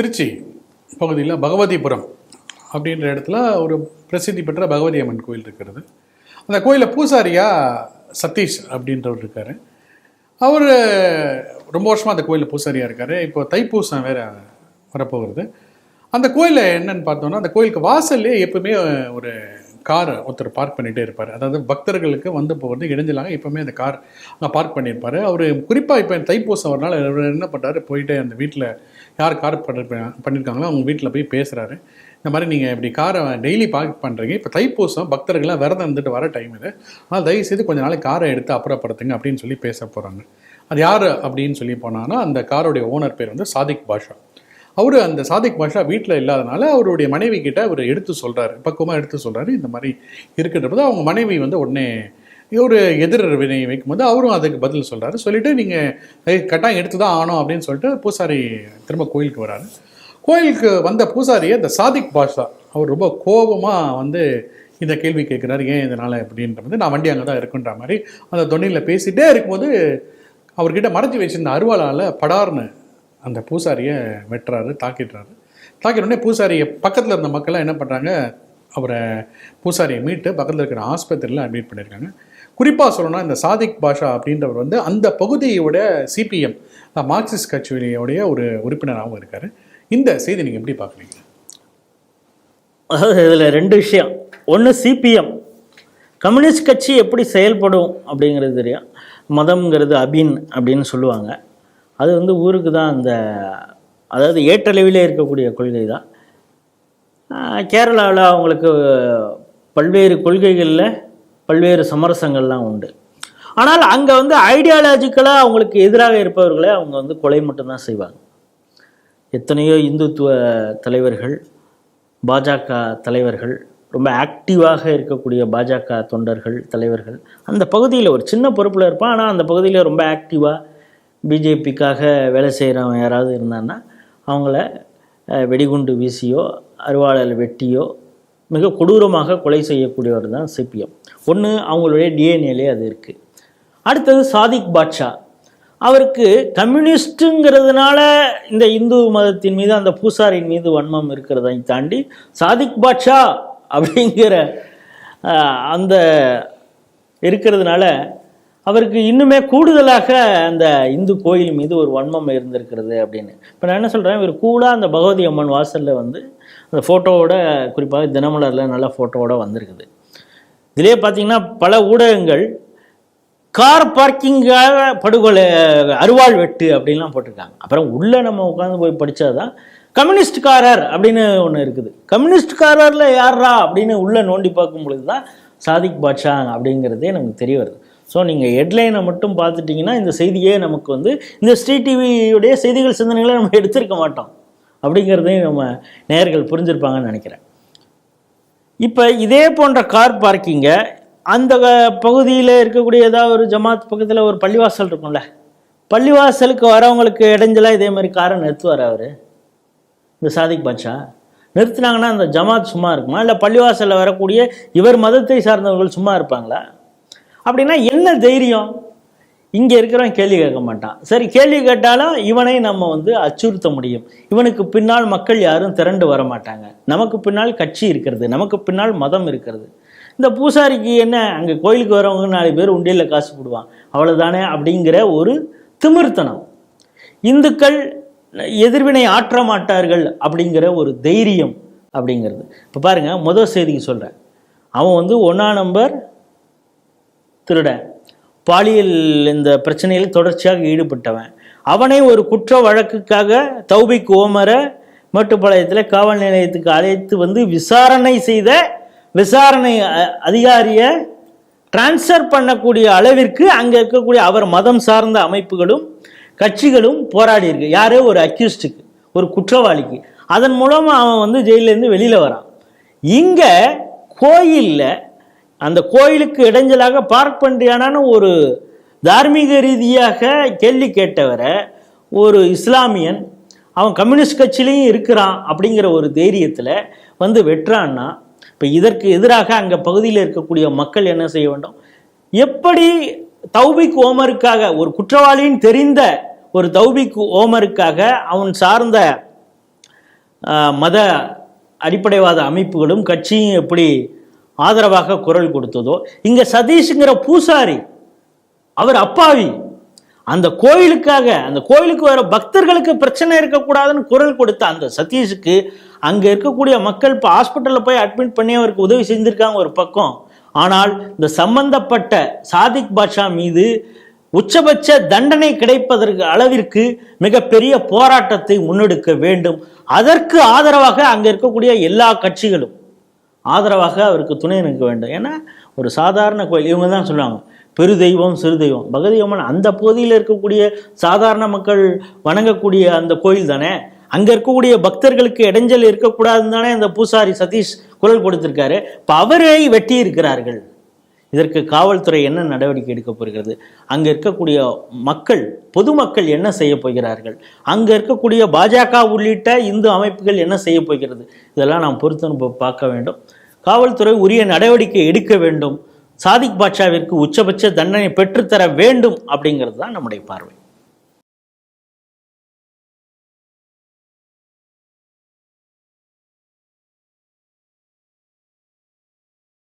திருச்சி பகுதியில் பகவதிபுரம் அப்படின்ற இடத்துல ஒரு பிரசித்தி பெற்ற பகவதி அம்மன் கோயில் இருக்கிறது. அந்த கோயிலில் பூசாரியா சதீஷ் அப்படின்றவர் இருக்கார். அவர் ரொம்ப வருஷமாக அந்த கோயிலில் பூசாரியாக இருக்கார். இப்போ தைப்பூசம் வேறு வரப்போகிறது. அந்த கோயிலில் என்னன்னு பார்த்தோன்னா அந்த கோயிலுக்கு வாசல்லே எப்பவுமே ஒரு காரை ஒருத்தர் பார்க் பண்ணிகிட்டே இருப்பார். அதாவது பக்தர்களுக்கு வந்து போகிறது இடைஞ்சலாக எப்போவுமே அந்த கார் அங்கே பார்க் பண்ணியிருப்பார். அவர் குறிப்பாக இப்போ தைப்பூசம் ஒரு நாள் அவர் என்ன பண்ணுறாரு போயிட்டு அந்த வீட்டில் யார் கார் பண்ணி பண்ணியிருக்காங்களோ அவங்க வீட்டில் போய் பேசுகிறாரு இந்த மாதிரி நீங்கள் இப்படி காரை டெய்லி பார்க் பண்ணுறீங்க இப்போ தைப்பூசம் பக்தர்கள்லாம் விரதம் இருந்துட்டு வர டைம் இது. ஆனால் தயவு செய்து கொஞ்ச நாளைக்கு காரை எடுத்து அப்புறப்படுத்துங்க அப்படின்னு சொல்லி பேச போகிறாங்க அது யார் அப்படின்னு சொல்லி போனாங்கன்னா அந்த காரோடைய ஓனர் பேர் வந்து சாதிக் பாஷா. அவர் அந்த சாதிக் பாஷா வீட்டில் இல்லாதனால அவருடைய மனைவி கிட்ட அவர் எடுத்து சொல்கிறாரு பக்குவமாக எடுத்து சொல்கிறாரு இந்த மாதிரி இருக்குன்றபோது அவங்க மனைவி வந்து உடனே ஒரு எதிர் வினை வைக்கும்போது அவரும் அதுக்கு பதில் சொல்கிறாரு சொல்லிவிட்டு நீங்கள் கட்டாயம் எடுத்து தான் ஆனோம் அப்படின்னு சொல்லிட்டு பூசாரி திரும்ப கோயிலுக்கு வராரு. கோயிலுக்கு வந்த பூசாரியை இந்த சாதிக் பாஷா அவர் ரொம்ப கோபமாக வந்து இந்த கேள்வி கேட்குறாரு ஏன் இதனால்? அப்படின்ற வந்து நான் வண்டி அங்கே தான் இருக்குன்ற மாதிரி. அந்த தொண்ணியில் பேசிகிட்டே இருக்கும்போது அவர்கிட்ட மறைச்சி வச்சிருந்த அருவாளால் படார்னு அந்த பூசாரியை வெட்டுறாரு தாக்கிடுறாரு. தாக்கின உடனே பூசாரியை பக்கத்தில் இருந்த மக்கள்லாம் என்ன பண்ணுறாங்க அவரை பூசாரியை மீட்டு பக்கத்தில் இருக்கிற ஆஸ்பத்திரியில் அட்மிட் பண்ணியிருக்காங்க. குறிப்பாக சொல்லணும்னா இந்த சாதிக் பாஷா அப்படின்றவர் வந்து அந்த பகுதியோட சிபிஎம் மார்க்சிஸ்ட் கட்சியுடைய ஒரு உறுப்பினராகவும் இருக்கார். இந்த செய்தி நீங்கள் எப்படி பார்க்குறீங்க? அதாவது இதில் ரெண்டு விஷயம். ஒன்று சிபிஎம் கம்யூனிஸ்ட் கட்சி எப்படி செயல்படும் அப்படிங்கிறது தெரியும். மதம்ங்கிறது அபின் அப்படின்னு சொல்லுவாங்க. அது வந்து ஊருக்கு தான் அந்த அதாவது ஏற்றளவிலே இருக்கக்கூடிய கொள்கை தான். கேரளாவில் அவங்களுக்கு பல்வேறு கொள்கைகளில் பல்வேறு சமரசங்கள்லாம் உண்டு. ஆனால் அங்கே வந்து ஐடியாலஜிக்கலாக அவங்களுக்கு எதிராக இருப்பவர்களை அவங்க வந்து கொலை மட்டும்தான் செய்வாங்க. எத்தனையோ இந்துத்துவ தலைவர்கள் பாஜக தலைவர்கள் ரொம்ப ஆக்டிவாக இருக்கக்கூடிய பாஜக தொண்டர்கள் தலைவர்கள் அந்த பகுதியில் ஒரு சின்ன பொறுப்பில் இருப்பான். ஆனால் அந்த பகுதியில் ரொம்ப ஆக்டிவாக பிஜேபிக்காக வேலை செய்கிறவன் யாராவது இருந்தான்னா அவங்கள வெடிகுண்டு வீசியோ அருவாளால் வெட்டியோ மிக கொடூரமாக கொலை செய்யக்கூடியவர் தான் சிபிஎம். ஒன்று அவங்களுடைய டிஎன்ஏலே அது இருக்குது அடுத்தது சாதிக் பாட்ஷா. அவருக்கு கம்யூனிஸ்ட்டுங்கிறதுனால இந்த இந்து மதத்தின் மீது அந்த பூசாரின் மீது வன்மம் இருக்கிறதை தாண்டி சாதிக் பாட்ஷா அப்படிங்கிற அந்த இருக்கிறதுனால அவருக்கு இன்னுமே கூடுதலாக அந்த இந்து கோயில் மீது ஒரு வன்மம் இருந்திருக்கிறது அப்படின்னு. இப்போ நான் என்ன சொல்கிறேன் இவர் கூலாக அந்த பகவதி அம்மன் வாசலில் வந்து அந்த ஃபோட்டோவோட குறிப்பாக தினமலரில் நல்ல ஃபோட்டோவோட வந்திருக்குது. இதிலே பார்த்தீங்கன்னா பல ஊடகங்கள் கார் பார்க்கிங்காக படுகொலை அருவாள் வெட்டு அப்படின்லாம் போட்டிருக்காங்க. அப்புறம் உள்ளே நம்ம உட்காந்து போய் படித்தாதான் கம்யூனிஸ்ட்காரர் அப்படின்னு ஒன்று இருக்குது. கம்யூனிஸ்ட்காரரில் யாரா அப்படின்னு உள்ளே நோண்டி பார்க்கும் பொழுது தான் சாதிக் பாட்ஷா அப்படிங்கிறதே நமக்கு தெரிய வருது. ஸோ நீங்கள் ஹெட்லைனை மட்டும் பார்த்துட்டிங்கன்னா இந்த செய்தியே நமக்கு வந்து இந்த ஸ்ரீ டிவியுடைய செய்திகள் சிந்தனைகளை நம்ம எடுத்திருக்க மாட்டோம். அப்படிங்கிறதையும் நம்ம நேர்கள் புரிஞ்சிருப்பாங்கன்னு நினைக்கிறேன். இப்போ இதே போன்ற கார் பார்க்கிங்கை அந்த பகுதியில் இருக்கக்கூடிய ஏதாவது ஒரு ஜமாத் பக்கத்தில் ஒரு பள்ளிவாசல் இருக்கும்ல? பள்ளிவாசலுக்கு வரவங்களுக்கு இடைஞ்சலாக இதே மாதிரி காரை நிறுத்துவார் அவர்? இந்த சாதிக் பாட்ஷா? நிறுத்தினாங்கன்னா அந்த ஜமாத் சும்மா இருக்குமா? இல்லை பள்ளிவாசலில் வரக்கூடிய இவர் மதத்தை சார்ந்தவர்கள் சும்மா இருப்பாங்களா? அப்படின்னா என்ன தைரியம்? இங்கே இருக்கிறவன் கேள்வி கேட்க மாட்டான். சரி கேள்வி கேட்டாலும் இவனை நம்ம வந்து அச்சுறுத்த முடியும். இவனுக்கு பின்னால் மக்கள் யாரும் திரண்டு வர மாட்டாங்க. நமக்கு பின்னால் கட்சி இருக்கிறது. நமக்கு பின்னால் மதம் இருக்கிறது. இந்த பூசாரிக்கு என்ன அங்கே கோயிலுக்கு வரவங்க நாலு பேர் உண்டியலில் காசு போடுவான். அவ்வளோதானே அப்படிங்கிற ஒரு திமிர்த்தனம். இந்துக்கள் எதிர்வினை ஆற்ற மாட்டார்கள் அப்படிங்கிற ஒரு தைரியம் அப்படிங்கிறது. இப்போ பாருங்க முதல் செய்திக்கு சொல்கிறேன் அவன் வந்து ஒன்றா நம்பர் திருடன் பாலியல் இந்த பிரச்சனையில் தொடர்ச்சியாக ஈடுபட்டவன். அவனை ஒரு குற்ற வழக்குக்காக தௌபிக் ஓமரை மேட்டுப்பாளையத்தில் காவல் நிலையத்துக்கு அழைத்து வந்து விசாரணை செய்த விசாரணை அ- அதிகாரியை டிரான்ஸ்ஃபர் பண்ணக்கூடிய அளவிற்கு அங்கே இருக்கக்கூடிய அவர் மதம் சார்ந்த அமைப்புகளும் கட்சிகளும் போராடி இருக்கு. யாரோ ஒரு அக்யூஸ்டுக்கு ஒரு குற்றவாளிக்கு. அதன் மூலமாக அவன் வந்து ஜெயிலேருந்து வெளியில் வரான். இங்கே கோயிலில் அந்த கோயிலுக்கு இடைஞ்சலாக பார்க் பண்ணுறியானான்னு ஒரு தார்மீக ரீதியாக கேள்வி கேட்டவரை ஒரு இஸ்லாமியன் அவன் கம்யூனிஸ்ட் கட்சியிலையும் இருக்கிறான் அப்படிங்கிற ஒரு தைரியத்தில் வந்து வெட்டுறான்னா இப்போ இதற்கு எதிராக அங்கே பகுதியில் இருக்கக்கூடிய மக்கள் என்ன செய்ய வேண்டும்? எப்படி தௌபிக் ஓமருக்காக ஒரு குற்றவாளின்னு தெரிந்த ஒரு தௌபிக் ஓமருக்காக அவன் சார்ந்த மத அடிப்படைவாத அமைப்புகளும் கட்சியும் எப்படி ஆதரவாக குரல் கொடுத்ததோ இங்க சதீஷுங்கிற பூசாரி அவர் அப்பாவி. அந்த கோயிலுக்காக அந்த கோயிலுக்கு வர பக்தர்களுக்கு பிரச்சனை இருக்கக்கூடாதுன்னு குரல் கொடுத்த அந்த சதீஷுக்கு அங்க இருக்கக்கூடிய மக்கள் இப்போ ஹாஸ்பிட்டலில் போய் அட்மிட் பண்ணி அவருக்கு உதவி செஞ்சிருக்காங்க ஒரு பக்கம். ஆனால் இந்த சம்பந்தப்பட்ட சாதிக் பாட்ஷா மீது உச்சபட்ச தண்டனை கிடைப்பதற்கு அளவிற்கு மிகப்பெரிய போராட்டத்தை முன்னெடுக்க வேண்டும். அதற்கு ஆதரவாக அங்கே இருக்கக்கூடிய எல்லா கட்சிகளும் ஆதரவாக அவருக்கு துணை நிற்க வேண்டும். ஏன்னா ஒரு சாதாரண கோயில் இவங்க தான் சொல்லுவாங்க பெரு தெய்வம் சிறு தெய்வம் பகதெய்வம் அந்த பகுதியில் இருக்கக்கூடிய சாதாரண மக்கள் வணங்கக்கூடிய அந்த கோயில் தானே? அங்கே இருக்கக்கூடிய பக்தர்களுக்கு இடைஞ்சல் இருக்கக்கூடாதுன்னு தானே அந்த பூசாரி சதீஷ் குரல் கொடுத்திருக்காரு. இப்போ அவரை வெட்டி இருக்கிறார்கள். இதற்கு காவல்துறை என்ன நடவடிக்கை எடுக்க போகிறது? அங்கே இருக்கக்கூடிய மக்கள் பொதுமக்கள் என்ன செய்ய போகிறார்கள்? அங்கே இருக்கக்கூடிய பாஜக உள்ளிட்ட இந்து அமைப்புகள் என்ன செய்ய போகிறது? இதெல்லாம் நாம் பொறுத்து பார்க்க வேண்டும். காவல்துறை உரிய நடவடிக்கை எடுக்க வேண்டும். சாதிக் பாட்ஷாவிற்கு உச்சபட்ச தண்டனை பெற்றுத்தர வேண்டும் அப்படிங்கிறது தான் நம்முடைய பார்வை.